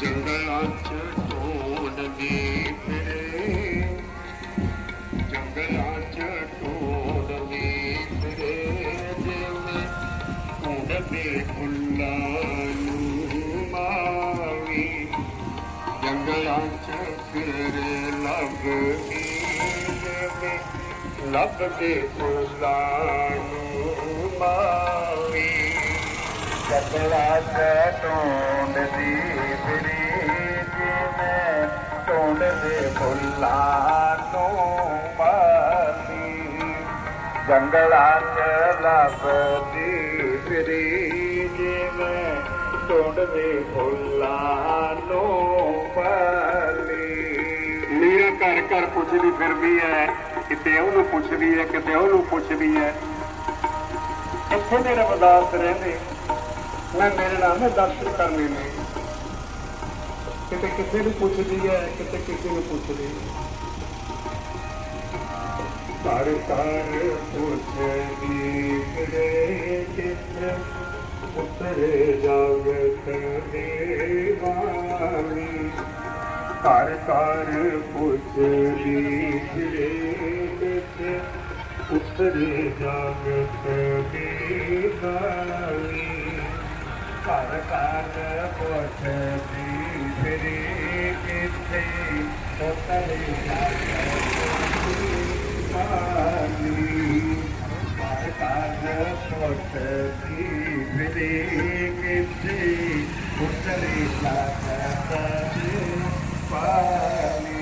ਜਿਵੇਂ ਢੂੰਡਦੇ ਫੁੱਲਾਂ ਨੂੰ ਮਾਵੀ, ਜੰਗਲਾਂ ਚ ਫਿਰ ਲੱਭਦੀ ਜਿਵੇਂ ਲੱਭਦੇ ਫੁੱਲਾਂ ਨੂੰ ਮਾਵੀ ਜੰਗਲਾਂ ਚ ਢੂੰਡਦੀ ਫਿਰੀ ਜਿਵੇਂ ਢੂੰਡਦੇ ਫੁੱਲਾਂ ਨੂੰ ਮਾਵੀ ਜੰਗਲਾਂ ਚ ਲੱਭਦੀ ਫਿਰੀ ਜਿਵੇਂ ਢੂੰਡਦੇ ਫੁੱਲਾਂ ਨੂੰ ਪਾਲੀ ਮੀਰਾ ਘਰ ਘਰ ਪੁੱਛਦੀ ਫਿਰਦੀ ਹੈ ਕਿਤੇ ਉਹਨੂੰ ਪੁੱਛਦੀ ਹੈ ਕਿਤੇ ਉਹਨੂੰ ਪੁੱਛਦੀ ਹੈ ਇੱਥੇ ਦੇ ਰਵਦਾਸ ਰਹਿੰਦੇ। ਮੈਂ ਮੇਰੇ ਨਾਮ ਹੈ ਦਰਸ਼ਨ ਕਰਨੇ ਨੇ। ਕਿਤੇ ਕਿਸੇ ਨੂੰ ਪੁੱਛਦੀ ਹੈ, ਕਿਤੇ ਕਿਸੇ ਨੂੰ ਪੁੱਛਦੀ ਹੈ। ਘਰ ਘਰ ਪੁੱਛਦੀ ਫਿਰੇ ਕਿਸ ਉਤਰੇ ਜਾਗਤ ਦੇਵਾਨੀ ਘਰ ਘਰ ਪੁੱਛਦੀ ਫਿਰੇ ਕਿਸ ਉਤਰੇ ਜਾਗਤ ਦੇਵਾਨੀ ਘਰ ਘਰ ਪੁੱਛਦੀ ਫਿਰੇ ਕਿਤੇ ਉਤਰੇ ਜਾਗਤ ਪਾਲੀ ਘਰ ਘਰ ਪੁੱਛਦੀ ਫਿਰੇ ਕਿਤੇ ਉਤਰੇ ਜਾਗਤ ਦੇਵਾਨੀ